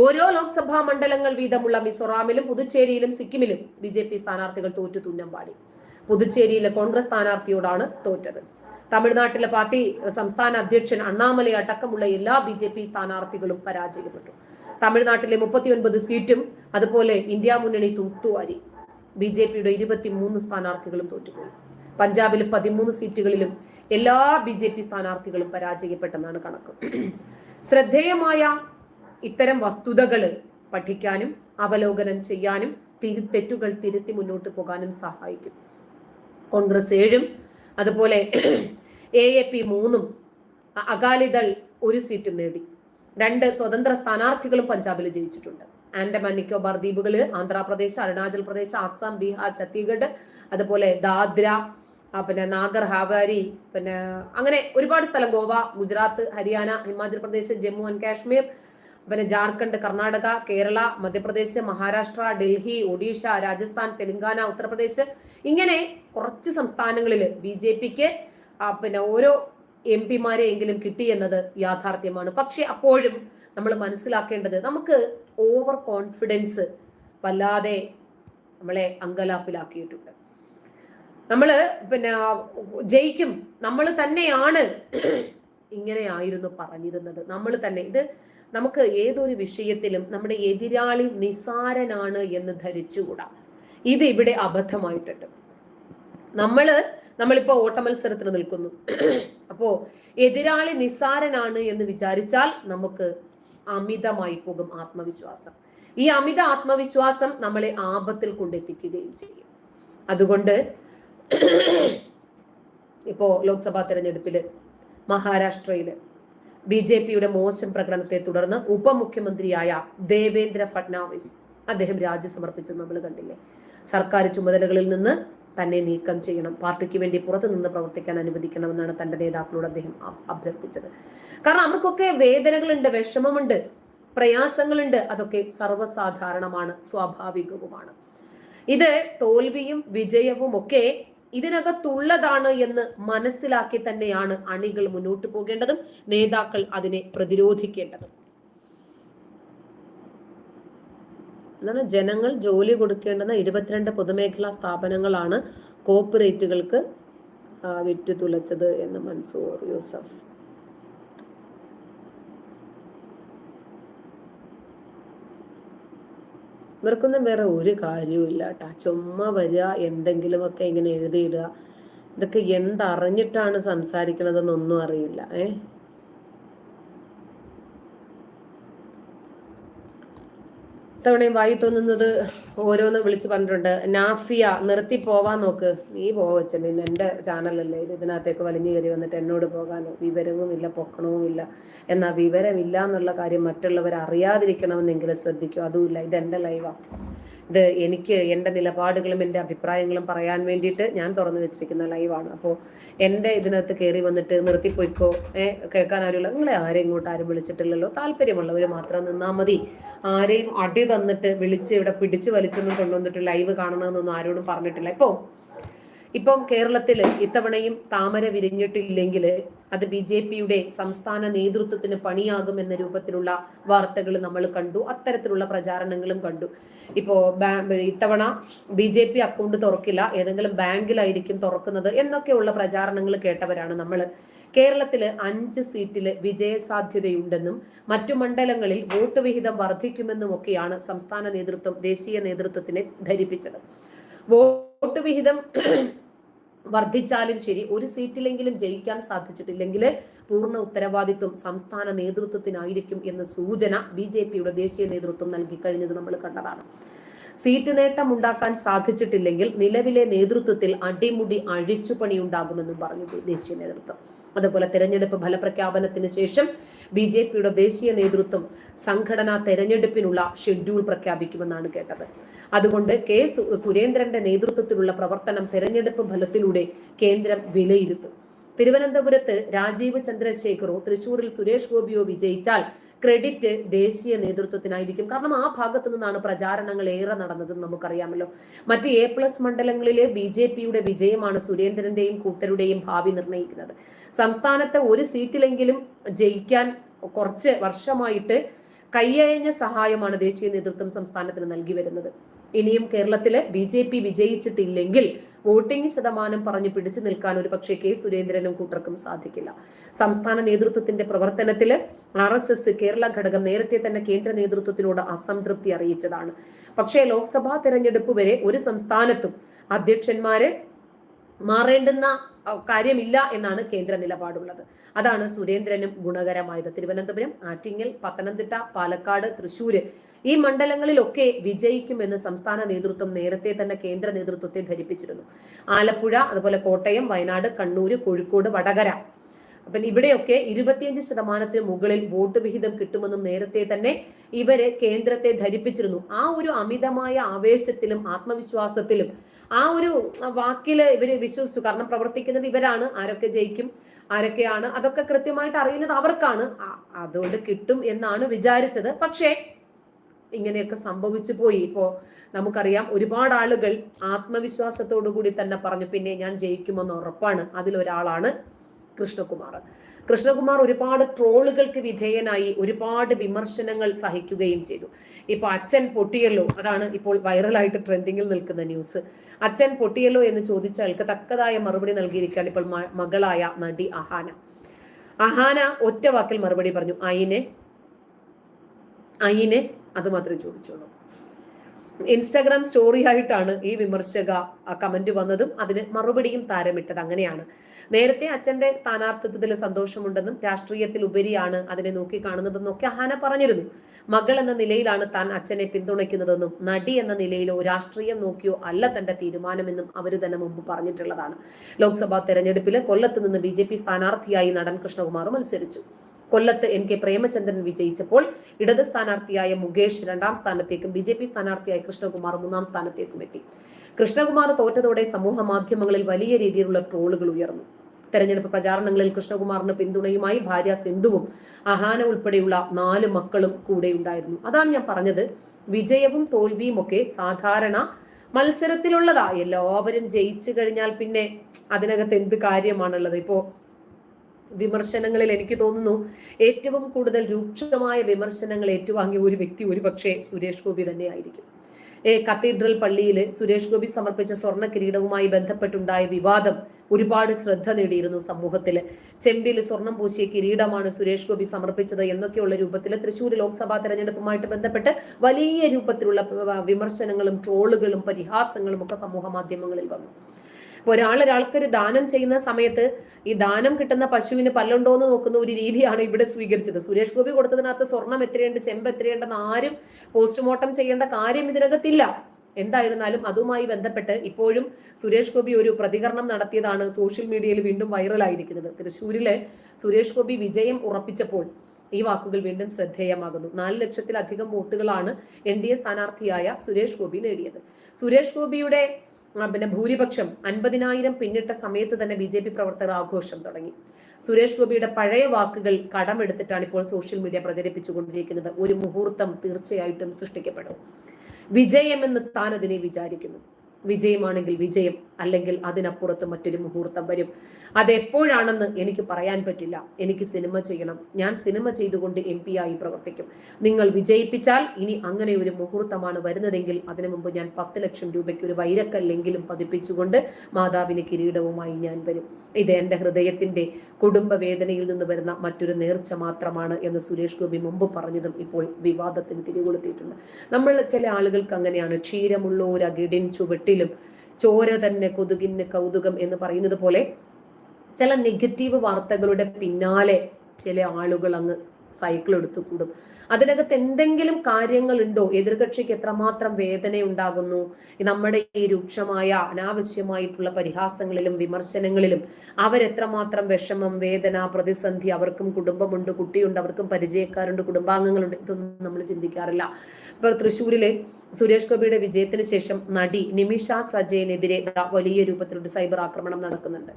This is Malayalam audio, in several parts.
ഓരോ ലോക്സഭാ മണ്ഡലങ്ങൾ വീതമുള്ള മിസോറാമിലും പുതുച്ചേരിയിലും സിക്കിമിലും ബി ജെ പി സ്ഥാനാർത്ഥികൾ തോറ്റു തുന്നം പാടി പുതുച്ചേരിയിലെ കോൺഗ്രസ് സ്ഥാനാർത്ഥിയോടാണ് തോറ്റത്. തമിഴ്നാട്ടിലെ പാർട്ടി സംസ്ഥാന അധ്യക്ഷൻ അണ്ണാമലൈ അടക്കമുള്ള എല്ലാ ബി ജെ പി സ്ഥാനാർത്ഥികളും പരാജയപ്പെട്ടു. തമിഴ്നാട്ടിലെ മുപ്പത്തിയൊൻപത് സീറ്റും അതുപോലെ ഇന്ത്യ മുന്നണി തൂത്തുവാരി. ബി ജെ പിയുടെ ഇരുപത്തിമൂന്ന് സ്ഥാനാർത്ഥികളും തോറ്റുപോയി. പഞ്ചാബിൽ പതിമൂന്ന് സീറ്റുകളിലും എല്ലാ ബി ജെ പി സ്ഥാനാർത്ഥികളും പരാജയപ്പെട്ടെന്നാണ് കണക്ക്. ശ്രദ്ധേയമായ ഇത്തരം വസ്തുതകൾ പഠിക്കാനും അവലോകനം ചെയ്യാനും തിരു തെറ്റുകൾ തിരുത്തി മുന്നോട്ട് പോകാനും സഹായിക്കും. കോൺഗ്രസ് ഏഴും അതുപോലെ എ എ പി മൂന്നും അകാലിദൾ ഒരു സീറ്റും നേടി. രണ്ട് സ്വതന്ത്ര സ്ഥാനാർത്ഥികളും പഞ്ചാബിൽ ജയിച്ചിട്ടുണ്ട്. ആൻഡമാൻ നിക്കോബാർ ദ്വീപുകളിൽ ആന്ധ്രാപ്രദേശ് അരുണാചൽ പ്രദേശ് അസം ബീഹാർ ഛത്തീസ്ഗഡ് അതുപോലെ ദാദ്ര പിന്നെ നാഗർ ഹാവാരി പിന്നെ അങ്ങനെ ഒരുപാട് സ്ഥലം ഗോവ ഗുജറാത്ത് ഹരിയാന ഹിമാചൽ പ്രദേശ് ജമ്മു ആൻഡ് കാശ്മീർ പിന്നെ ജാർഖണ്ഡ് കർണാടക കേരള മധ്യപ്രദേശ് മഹാരാഷ്ട്ര ഡൽഹി ഒഡീഷ രാജസ്ഥാൻ തെലങ്കാന ഉത്തർപ്രദേശ് ഇങ്ങനെ കുറച്ച് സംസ്ഥാനങ്ങളിൽ ബി ജെ പിക്ക് പിന്നെ ഓരോ എം പിമാരെ എങ്കിലും കിട്ടി എന്നത് യാഥാർത്ഥ്യമാണ്. പക്ഷെ അപ്പോഴും നമ്മൾ മനസ്സിലാക്കേണ്ടത് നമുക്ക് ഓവർ കോൺഫിഡൻസ് വല്ലാതെ നമ്മളെ അങ്കലാപ്പിലാക്കിയിട്ടുണ്ട്. നമ്മൾ പിന്നെ ജയിക്കും. നമ്മൾ തന്നെയാണ് ഇങ്ങനെയായിരുന്നു പറഞ്ഞിരുന്നത്. നമ്മൾ തന്നെ. ഇത് നമുക്ക് ഏതൊരു വിഷയത്തിലും നമ്മുടെ എതിരാളി നിസാരനാണ് എന്ന് ധരിച്ചുകൂടാ. ഇത് ഇവിടെ അബദ്ധമായിട്ടുണ്ട്. നമ്മൾ നമ്മളിപ്പോ ഓട്ടമത്സരത്തിന് നിൽക്കുന്നു. അപ്പോ എതിരാളി നിസാരനാണ് എന്ന് വിചാരിച്ചാൽ നമുക്ക് അമിതമായി പോകും ആത്മവിശ്വാസം. ഈ അമിത ആത്മവിശ്വാസം നമ്മളെ ആപത്തിൽ കൊണ്ടെത്തിക്കുകയും ചെയ്യും. അതുകൊണ്ട് ഇപ്പോ ലോക്സഭാ തെരഞ്ഞെടുപ്പിൽ മഹാരാഷ്ട്രയിൽ ബി ജെ പിയുടെ മോശം പ്രകടനത്തെ തുടർന്ന് ഉപമുഖ്യമന്ത്രിയായ ദേവേന്ദ്ര ഫട്നാവിസ് അദ്ദേഹം രാജി സമർപ്പിച്ചത് നമ്മൾ കണ്ടില്ലേ? സർക്കാർ ചുമതലകളിൽ നിന്ന് തന്നെ നീക്കം ചെയ്യണം. പാർട്ടിക്ക് വേണ്ടി പുറത്തു നിന്ന് പ്രവർത്തിക്കാൻ അനുവദിക്കണമെന്നാണ് തന്റെ നേതാക്കളോട് അദ്ദേഹം അഭ്യർത്ഥിച്ചത്. കാരണം അവർക്കൊക്കെ വേദനകളുണ്ട് വിഷമമുണ്ട് പ്രയാസങ്ങളുണ്ട്. അതൊക്കെ സർവസാധാരണമാണ് സ്വാഭാവികവുമാണ്. ഇത് തോൽവിയും വിജയവും ഒക്കെ ഇതിനകത്തുള്ളതാണ് എന്ന് മനസ്സിലാക്കി തന്നെയാണ് അണികൾ മുന്നോട്ട് പോകേണ്ടതും നേതാക്കൾ അതിനെ പ്രതിരോധിക്കേണ്ടതും. എന്താണ് ജനങ്ങൾ ജോലി കൊടുക്കേണ്ടുന്ന ഇരുപത്തിരണ്ട് പൊതുമേഖലാ സ്ഥാപനങ്ങളാണ് കോപ്പറേറ്റുകൾക്ക് വിറ്റുതുലച്ചത് വിറ്റു തുലച്ചത് എന്ന് മൻസൂർ യൂസഫ് ഇവർക്കൊന്നും വേറെ ഒരു കാര്യവും ഇല്ല കേട്ടാ ചുമ്മാ വരിക എന്തെങ്കിലുമൊക്കെ ഇങ്ങനെ എഴുതിയിടുക. ഇതൊക്കെ എന്തറിഞ്ഞിട്ടാണ് സംസാരിക്കണതെന്നൊന്നും അറിയില്ല. ഏ? ഇത്തവണയും വായി തോന്നുന്നത് ഓരോന്ന് വിളിച്ച് പറഞ്ഞിട്ടുണ്ട്. നാഫിയ നിർത്തി പോവാൻ നോക്ക്. നീ പോവച്ചല്ലേ എന്റെ ചാനലല്ലേ. ഇത് ഇതിനകത്തേക്ക് വലിഞ്ഞു കയറി വന്നിട്ട് എന്നോട് പോകാനോ? പൊക്കണവും ഇല്ല എന്നാൽ വിവരമില്ല എന്നുള്ള കാര്യം മറ്റുള്ളവർ അറിയാതിരിക്കണമെന്നെങ്കിലും ശ്രദ്ധിക്കും. അതുമില്ല. ഇതെന്റെ ലൈവാണ് ഇത് എനിക്ക് എന്റെ നിലപാടുകളും എന്റെ അഭിപ്രായങ്ങളും പറയാൻ വേണ്ടിയിട്ട് ഞാൻ തുറന്നു വെച്ചിരിക്കുന്ന ലൈവാണ്. അപ്പോൾ എന്റെ ഇതിനകത്ത് കയറി വന്നിട്ട് നിർത്തിപ്പോയിക്കോ? ഏ കേൾക്കാൻ ആരുമില്ല. നിങ്ങളെ ആരെയും ഇങ്ങോട്ട് ആരും വിളിച്ചിട്ടില്ലല്ലോ. താല്പര്യമുള്ളവർ മാത്രം നിന്നാൽ മതി. ആരെയും അടി തന്നിട്ട് വിളിച്ച് ഇവിടെ പിടിച്ച് വലിച്ചൊന്നും കൊണ്ടുവന്നിട്ട് ലൈവ് കാണണമെന്നൊന്നും ആരോടും പറഞ്ഞിട്ടില്ല. ഇപ്പോൾ ഇപ്പം കേരളത്തിൽ ഇത്തവണയും താമര വിരിഞ്ഞിട്ടില്ലെങ്കിൽ അത് ബി ജെ പിയുടെ സംസ്ഥാന നേതൃത്വത്തിന് പണിയാകും എന്ന രൂപത്തിലുള്ള വാർത്തകൾ നമ്മൾ കണ്ടു. അത്തരത്തിലുള്ള പ്രചാരണങ്ങളും കണ്ടു. ഇപ്പോ ഇത്തവണ ബി ജെ പി അക്കൗണ്ട് തുറക്കില്ല. ഏതെങ്കിലും ബാങ്കിലായിരിക്കും തുറക്കുന്നത് എന്നൊക്കെയുള്ള പ്രചാരണങ്ങൾ കേട്ടവരാണ് നമ്മൾ കേരളത്തിൽ അഞ്ച് സീറ്റിൽ വിജയസാധ്യതയുണ്ടെന്നും മറ്റു മണ്ഡലങ്ങളിൽ വോട്ട് വിഹിതം വർദ്ധിക്കുമെന്നും ഒക്കെയാണ് സംസ്ഥാന നേതൃത്വം ദേശീയ നേതൃത്വത്തിനെ ധരിപ്പിച്ചത്. വോട്ട് വിഹിതം വർദ്ധിച്ചാലും ശരി ഒരു സീറ്റിലെങ്കിലും ജയിക്കാൻ സാധിച്ചിട്ടില്ലെങ്കിൽ പൂർണ ഉത്തരവാദിത്വം സംസ്ഥാന നേതൃത്വത്തിനായിരിക്കും എന്ന സൂചന ബി ജെ പിയുടെ ദേശീയ നേതൃത്വം നൽകി കഴിഞ്ഞത് നമ്മൾ കണ്ടതാണ്. സീറ്റ് നേട്ടം ഉണ്ടാക്കാൻ സാധിച്ചിട്ടില്ലെങ്കിൽ നിലവിലെ നേതൃത്വത്തിൽ അടിമുടി അഴിച്ചുപണി ഉണ്ടാകുമെന്നും പറഞ്ഞു ദേശീയ നേതൃത്വം. അതുപോലെ തെരഞ്ഞെടുപ്പ് ഫലപ്രഖ്യാപനത്തിന് ശേഷം ബി ജെ പിയുടെ ദേശീയ നേതൃത്വം സംഘടനാ തെരഞ്ഞെടുപ്പിനുള്ള ഷെഡ്യൂൾ പ്രഖ്യാപിക്കുമെന്നാണ് കേട്ടത്. അതുകൊണ്ട് കെ സുരേന്ദ്രന്റെ നേതൃത്വത്തിലുള്ള പ്രവർത്തനം തെരഞ്ഞെടുപ്പ് ഫലത്തിലൂടെ കേന്ദ്രം വിലയിരുത്തും. തിരുവനന്തപുരത്ത് രാജീവ് ചന്ദ്രശേഖറോ തൃശൂരിൽ സുരേഷ് ഗോപിയോ വിജയിച്ചാൽ ക്രെഡിറ്റ് ദേശീയ നേതൃത്വത്തിനായിരിക്കും. കാരണം ആ ഭാഗത്തു നിന്നാണ് പ്രചാരണങ്ങൾ ഏറെ നടന്നതെന്ന് നമുക്കറിയാമല്ലോ. മറ്റ് എ പ്ലസ് മണ്ഡലങ്ങളിലെ ബി ജെ പിയുടെ വിജയമാണ് സുരേന്ദ്രന്റെയും കൂട്ടരുടെയും ഭാവി നിർണയിക്കുന്നത്. സംസ്ഥാനത്തെ ഒരു സീറ്റിലെങ്കിലും ജയിക്കാൻ കുറച്ച് വർഷമായിട്ട് കയ്യയഞ്ഞ സഹായമാണ് ദേശീയ നേതൃത്വം സംസ്ഥാനത്തിന് നൽകി വരുന്നത്. ഇനിയും കേരളത്തിൽ ബി ജെ പി വിജയിച്ചിട്ടില്ലെങ്കിൽ വോട്ടിംഗ് ശതമാനം പറഞ്ഞു പിടിച്ചു നിൽക്കാൻ ഒരു പക്ഷേ കെ സുരേന്ദ്രനും കൂട്ടർക്കും സാധിക്കില്ല. സംസ്ഥാന നേതൃത്വത്തിന്റെ പ്രവർത്തനത്തിൽ ആർ എസ് എസ് കേരള ഘടകം നേരത്തെ തന്നെ കേന്ദ്ര നേതൃത്വത്തിനോട് അസംതൃപ്തി അറിയിച്ചതാണ്. പക്ഷേ ലോക്സഭാ തെരഞ്ഞെടുപ്പ് വരെ ഒരു സംസ്ഥാനത്തും അധ്യക്ഷന്മാരെ മാറേണ്ടുന്ന കാര്യമില്ല എന്നാണ് കേന്ദ്ര നിലപാടുള്ളത്. അതാണ് സുരേന്ദ്രനും ഗുണകരമായത്. തിരുവനന്തപുരം ആറ്റിങ്ങൽ പത്തനംതിട്ട പാലക്കാട് തൃശൂര് ഈ മണ്ഡലങ്ങളിലൊക്കെ വിജയിക്കുമെന്ന് സംസ്ഥാന നേതൃത്വം നേരത്തെ തന്നെ കേന്ദ്ര നേതൃത്വത്തെ ധരിപ്പിച്ചിരുന്നു. ആലപ്പുഴ അതുപോലെ കോട്ടയം വയനാട് കണ്ണൂര് കോഴിക്കോട് വടകര. അപ്പം ഇവിടെയൊക്കെ ഇരുപത്തിയഞ്ച് ശതമാനത്തിന് മുകളിൽ വോട്ട് വിഹിതം കിട്ടുമെന്നും നേരത്തെ തന്നെ ഇവർ കേന്ദ്രത്തെ ധരിപ്പിച്ചിരുന്നു. ആ ഒരു അമിതമായ ആവേശത്തിലും ആത്മവിശ്വാസത്തിലും ആ ഒരു വാക്കിൽ ഇവർ വിശ്വസിച്ചു. കാരണം പ്രവർത്തിക്കുന്നത് ഇവരാണ്. ആരൊക്കെ ജയിക്കും ആരൊക്കെയാണ് അതൊക്കെ കൃത്യമായിട്ട് അറിയുന്നത് അവർക്കാണ്. അതുകൊണ്ട് കിട്ടും എന്നാണ് വിചാരിച്ചത്. പക്ഷേ ഇങ്ങനെയൊക്കെ സംഭവിച്ചു പോയി. ഇപ്പോ നമുക്കറിയാം ഒരുപാട് ആളുകൾ ആത്മവിശ്വാസത്തോടു കൂടി തന്നെ പറഞ്ഞു പിന്നെ ഞാൻ ജയിക്കുമെന്ന് ഉറപ്പാണ്. അതിലൊരാളാണ് കൃഷ്ണകുമാർ. കൃഷ്ണകുമാർ ഒരുപാട് ട്രോളുകൾക്ക് വിധേയനായി ഒരുപാട് വിമർശനങ്ങൾ സഹിക്കുകയും ചെയ്തു. ഇപ്പൊ അച്ഛൻ പൊട്ടിയല്ലോ അതാണ് ഇപ്പോൾ വൈറലായിട്ട് ട്രെൻഡിങ്ങിൽ നിൽക്കുന്ന ന്യൂസ്. അച്ഛൻ പൊട്ടിയല്ലോ എന്ന് ചോദിച്ചയാൾക്ക് തക്കതായ മറുപടി നൽകിയിരിക്കുകയാണ് ഇപ്പോൾ മകളായ നടി അഹാന. അഹാന ഒറ്റ വാക്കിൽ മറുപടി പറഞ്ഞു അയിനെ അയിനെ അത് മാത്രമേ ചോദിച്ചുള്ളൂ. ഇൻസ്റ്റാഗ്രാം സ്റ്റോറി ആയിട്ടാണ് ഈ വിമർശക കമന്റ് വന്നതും അതിന് മറുപടിയും താരമിട്ടത് അങ്ങനെയാണ്. നേരത്തെ അച്ഛന്റെ സ്ഥാനാർത്ഥിത്വത്തിൽ സന്തോഷമുണ്ടെന്നും രാഷ്ട്രീയത്തിൽ ഉപരിയാണ് അതിനെ നോക്കി കാണുന്നതെന്നൊക്കെ ആന പറഞ്ഞിരുന്നു. മകൾ എന്ന നിലയിലാണ് താൻ അച്ഛനെ പിന്തുണയ്ക്കുന്നതെന്നും നടി എന്ന നിലയിലോ രാഷ്ട്രീയം നോക്കിയോ അല്ല തന്റെ തീരുമാനമെന്നും അവർ തന്നെ മുമ്പ് പറഞ്ഞിട്ടുള്ളതാണ്. ലോക്സഭാ തെരഞ്ഞെടുപ്പിൽ കൊല്ലത്ത് നിന്ന് ബി സ്ഥാനാർത്ഥിയായി നടൻ കൃഷ്ണകുമാർ മത്സരിച്ചു. കൊല്ലത്ത് എൻ കെ പ്രേമചന്ദ്രൻ വിജയിച്ചപ്പോൾ ഇടത് സ്ഥാനാർത്ഥിയായ മുകേഷ് രണ്ടാം സ്ഥാനത്തേക്കും ബി ജെ പി സ്ഥാനാർത്ഥിയായ കൃഷ്ണകുമാർ മൂന്നാം സ്ഥാനത്തേക്കും എത്തി. കൃഷ്ണകുമാർ തോറ്റതോടെ സമൂഹ മാധ്യമങ്ങളിൽ വലിയ രീതിയിലുള്ള ട്രോളുകൾ ഉയർന്നു. തെരഞ്ഞെടുപ്പ് പ്രചാരണങ്ങളിൽ കൃഷ്ണകുമാറിന് പിന്തുണയുമായി ഭാര്യ സിന്ധുവും അഹാന ഉൾപ്പെടെയുള്ള നാല് മക്കളും കൂടെ ഉണ്ടായിരുന്നു. അതാണ് ഞാൻ പറഞ്ഞത്. വിജയവും തോൽവിയും ഒക്കെ സാധാരണ മത്സരത്തിലുള്ളതാ എല്ലാവരും ജയിച്ചു കഴിഞ്ഞാൽ പിന്നെ അതിനകത്ത് എന്ത് കാര്യമാണുള്ളത്? ഇപ്പോ വിമർശനങ്ങളിൽ എനിക്ക് തോന്നുന്നു ഏറ്റവും കൂടുതൽ രൂക്ഷമായ വിമർശനങ്ങൾ ഏറ്റുവാങ്ങിയ ഒരു വ്യക്തി ഒരുപക്ഷെ സുരേഷ് ഗോപി തന്നെയായിരിക്കും. കത്തീഡ്രൽ പള്ളിയിൽ സുരേഷ് ഗോപി സമർപ്പിച്ച സ്വർണ കിരീടവുമായി ബന്ധപ്പെട്ടുണ്ടായ വിവാദം ഒരുപാട് ശ്രദ്ധ നേടിയിരുന്നു സമൂഹത്തിൽ ചെമ്പിൽ സ്വർണം പൂശിയ കിരീടമാണ് സുരേഷ് ഗോപി സമർപ്പിച്ചത് എന്നൊക്കെയുള്ള രൂപത്തിൽ തൃശൂർ ലോക്സഭാ തെരഞ്ഞെടുപ്പുമായിട്ട് ബന്ധപ്പെട്ട് വലിയ രൂപത്തിലുള്ള വിമർശനങ്ങളും ട്രോളുകളും പരിഹാസങ്ങളും ഒക്കെ സമൂഹ മാധ്യമങ്ങളിൽ വന്നു. ഒരാൾ ഒരാൾക്കൊരു ദാനം ചെയ്യുന്ന സമയത്ത് ഈ ദാനം കിട്ടുന്ന പശുവിന് പല്ലുണ്ടോ എന്ന് നോക്കുന്ന ഒരു രീതിയാണ് ഇവിടെ സ്വീകരിച്ചത്. സുരേഷ് ഗോപി കൊടുത്തതിനകത്ത് സ്വർണം എത്രയുണ്ട് ചെമ്പ് എത്രയുണ്ടെന്ന് ആരും പോസ്റ്റ്മോർട്ടം ചെയ്യേണ്ട കാര്യം ഇതിനകത്തില്ല. എന്തായിരുന്നാലും അതുമായി ബന്ധപ്പെട്ട് ഇപ്പോഴും സുരേഷ് ഗോപി ഒരു പ്രതികരണം നടത്തിയതാണ് സോഷ്യൽ മീഡിയയിൽ വീണ്ടും വൈറലായിരിക്കുന്നത്. തൃശ്ശൂരിലെ സുരേഷ് ഗോപി വിജയം ഉറപ്പിച്ചപ്പോൾ ഈ വാക്കുകൾ വീണ്ടും ശ്രദ്ധേയമാകുന്നു. നാല് ലക്ഷത്തിലധികം വോട്ടുകളാണ് എൻ ഡി എ സ്ഥാനാർത്ഥിയായ സുരേഷ് ഗോപി നേടിയത്. സുരേഷ് ഗോപിയുടെ പിന്നെ ഭൂരിപക്ഷം അൻപതിനായിരം പിന്നിട്ട സമയത്ത് തന്നെ ബി ജെ പി പ്രവർത്തകർ ആഘോഷം തുടങ്ങി. സുരേഷ് ഗോപിയുടെ പഴയ വാക്കുകൾ കടമെടുത്തിട്ടാണ് ഇപ്പോൾ സോഷ്യൽ മീഡിയ പ്രചരിപ്പിച്ചുകൊണ്ടിരിക്കുന്നത്. ഒരു മുഹൂർത്തം തീർച്ചയായിട്ടും സൃഷ്ടിക്കപ്പെടും. വിജയമെന്ന് താൻ അതിനെ വിചാരിക്കുന്നു. വിജയമാണെങ്കിൽ വിജയം അല്ലെങ്കിൽ അതിനപ്പുറത്ത് മറ്റൊരു മുഹൂർത്തം വരും. അതെപ്പോഴാണെന്ന് എനിക്ക് പറയാൻ പറ്റില്ല. എനിക്ക് സിനിമ ചെയ്യണം. ഞാൻ സിനിമ ചെയ്തുകൊണ്ട് എം പി ആയി പ്രവർത്തിക്കും. നിങ്ങൾ വിജയിപ്പിച്ചാൽ ഇനി അങ്ങനെ ഒരു മുഹൂർത്തമാണ് വരുന്നതെങ്കിൽ അതിനു മുമ്പ് ഞാൻ പത്ത് ലക്ഷം രൂപയ്ക്ക് ഒരു വൈരക്കല്ലെങ്കിലും പതിപ്പിച്ചുകൊണ്ട് മാതാവിന് കിരീടവുമായി ഞാൻ വരും. ഇത് എന്റെ ഹൃദയത്തിന്റെ കുടുംബ വേദനയിൽ നിന്ന് വരുന്ന മറ്റൊരു നേർച്ച മാത്രമാണ് എന്ന് സുരേഷ് ഗോപി മുമ്പ് പറഞ്ഞതും ഇപ്പോൾ വിവാദത്തിന് തിരികൊളുത്തിയിട്ടുണ്ട്. നമ്മൾ ചില ആളുകൾക്ക് അങ്ങനെയാണ്. ക്ഷീരമുള്ള ഒരു അകിടിൻ ചുവട്ടിലും ചോര തന്നെ കൊതുകിന് കൗതുകം എന്ന് പറയുന്നത് പോലെ ചില നെഗറ്റീവ് വാർത്തകളുടെ പിന്നാലെ ചില ആളുകൾ അങ്ങ് സൈക്കിൾ എടുത്തു കൂടും. അതിനകത്ത് എന്തെങ്കിലും കാര്യങ്ങളുണ്ടോ? എതിർകക്ഷിക്ക് എത്രമാത്രം വേദന ഉണ്ടാകുന്നു നമ്മുടെ ഈ രൂക്ഷമായ അനാവശ്യമായിട്ടുള്ള പരിഹാസങ്ങളിലും വിമർശനങ്ങളിലും അവരെത്രമാത്രം വിഷമം വേദന പ്രതിസന്ധി അവർക്കും കുടുംബമുണ്ട് കുട്ടിയുണ്ട് അവർക്കും പരിചയക്കാരുണ്ട് കുടുംബാംഗങ്ങളുണ്ട്? ഇതൊന്നും നമ്മൾ ചിന്തിക്കാറില്ല. ഇപ്പൊ തൃശ്ശൂരിലെ സുരേഷ് ഗോപിയുടെ വിജയത്തിന് ശേഷം നടി നിമിഷ സജയനെതിരെ വലിയ രൂപത്തിലുണ്ട് സൈബർ ആക്രമണം നടക്കുന്നുണ്ട്.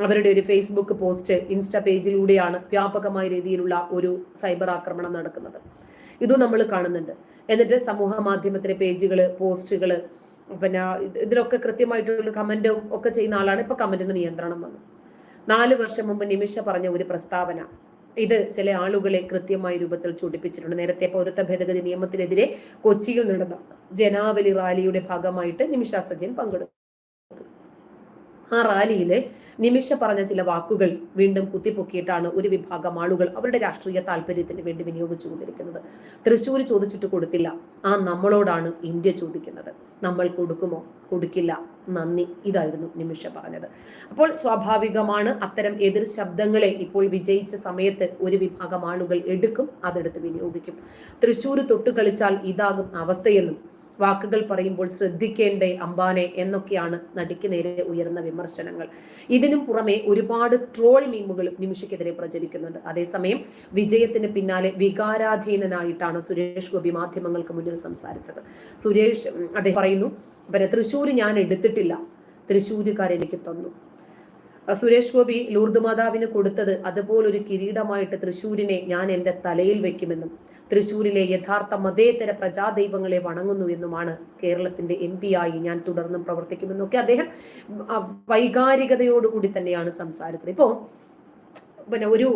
അവരുടെ ഒരു ഫേസ്ബുക്ക് പോസ്റ്റ് ഇൻസ്റ്റ പേജിലൂടെയാണ് വ്യാപകമായ രീതിയിലുള്ള ഒരു സൈബർ ആക്രമണം നടക്കുന്നത്. ഇതും നമ്മൾ കാണുന്നുണ്ട്. എന്നിട്ട് സമൂഹ മാധ്യമത്തിലെ പേജുകൾ പോസ്റ്റുകൾ പിന്നെ ഇതിലൊക്കെ കൃത്യമായിട്ടുള്ള കമന്റും ഒക്കെ ചെയ്യുന്ന ആളാണ് ഇപ്പൊ കമന്റിന് നിയന്ത്രണം വന്നു നാല് വർഷം മുമ്പ് നിമിഷ പറഞ്ഞ ഒരു പ്രസ്താവന. ഇത് ചില ആളുകളെ കൃത്യമായ രൂപത്തിൽ ചൂടിപ്പിച്ചിട്ടുണ്ട് നേരത്തെ പൗരത്വ ഭേദഗതി നിയമത്തിനെതിരെ കൊച്ചിയിൽ നടന്ന ജനാവലി റാലിയുടെ ഭാഗമായിട്ട് നിമിഷ സജയൻ പങ്കെടുത്തു. ആ റാലിയിൽ നിമിഷ പറഞ്ഞ ചില വാക്കുകൾ വീണ്ടും കുത്തിപ്പൊക്കിയിട്ടാണ് ഒരു വിഭാഗം ആളുകൾ അവരുടെ രാഷ്ട്രീയ താല്പര്യത്തിന് വേണ്ടി വിനിയോഗിച്ചുകൊണ്ടിരിക്കുന്നത്. തൃശ്ശൂർ ചോദിച്ചിട്ട് കൊടുത്തില്ല. ആ നമ്മളോടാണ് ഇന്ത്യ ചോദിക്കുന്നത്. നമ്മൾ കൊടുക്കുമോ? കൊടുക്കില്ല. നന്ദി. ഇതായിരുന്നു നിമിഷ പറഞ്ഞത്. അപ്പോൾ സ്വാഭാവികമാണ് അത്തരം എതിർ ശബ്ദങ്ങളെ ഇപ്പോൾ വിജയിച്ച സമയത്ത് ഒരു വിഭാഗം ആളുകൾ എടുക്കും അതെടുത്ത് വിനിയോഗിക്കും. തൃശ്ശൂർ തൊട്ട് കളിച്ചാൽ ഇതാകും അവസ്ഥയെന്നും വാക്കുകൾ പറയുമ്പോൾ ശ്രദ്ധിക്കേണ്ടേ അംബാനെ എന്നൊക്കെയാണ് നടിക്ക് നേരെ ഉയർന്ന വിമർശനങ്ങൾ. ഇതിനും പുറമെ ഒരുപാട് ട്രോൾ മീമുകളും നിമിഷയ്ക്കെതിരെ പ്രചരിക്കുന്നുണ്ട്. അതേസമയം വിജയത്തിന് പിന്നാലെ വികാരാധീനനായിട്ടാണ് സുരേഷ് ഗോപി മാധ്യമങ്ങൾക്ക് മുന്നിൽ സംസാരിച്ചത്. സുരേഷ് അദ്ദേഹം പറയുന്നു പിന്നെ തൃശ്ശൂർ ഞാൻ എടുത്തിട്ടില്ല. തൃശ്ശൂരുകാർ എനിക്ക് തന്നു. സുരേഷ് ഗോപി ലൂർദ് മാതാവിന് കൊടുത്തത് അതുപോലൊരു കിരീടമായിട്ട് തൃശ്ശൂരിനെ ഞാൻ എന്റെ തലയിൽ വെക്കുമെന്നും തൃശ്ശൂരിലെ യഥാർത്ഥ മതേതര പ്രജാദൈവങ്ങളെ വണങ്ങുന്നു എന്നുമാണ് കേരളത്തിന്റെ എം ആയി ഞാൻ തുടർന്നും പ്രവർത്തിക്കുമെന്നൊക്കെ അദ്ദേഹം വൈകാരികതയോടുകൂടി തന്നെയാണ് സംസാരിച്ചത്. ഇപ്പോ പിന്നെ ഒരു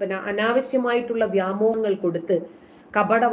പിന്നെ അനാവശ്യമായിട്ടുള്ള വ്യാമോഹങ്ങൾ കൊടുത്ത് കപട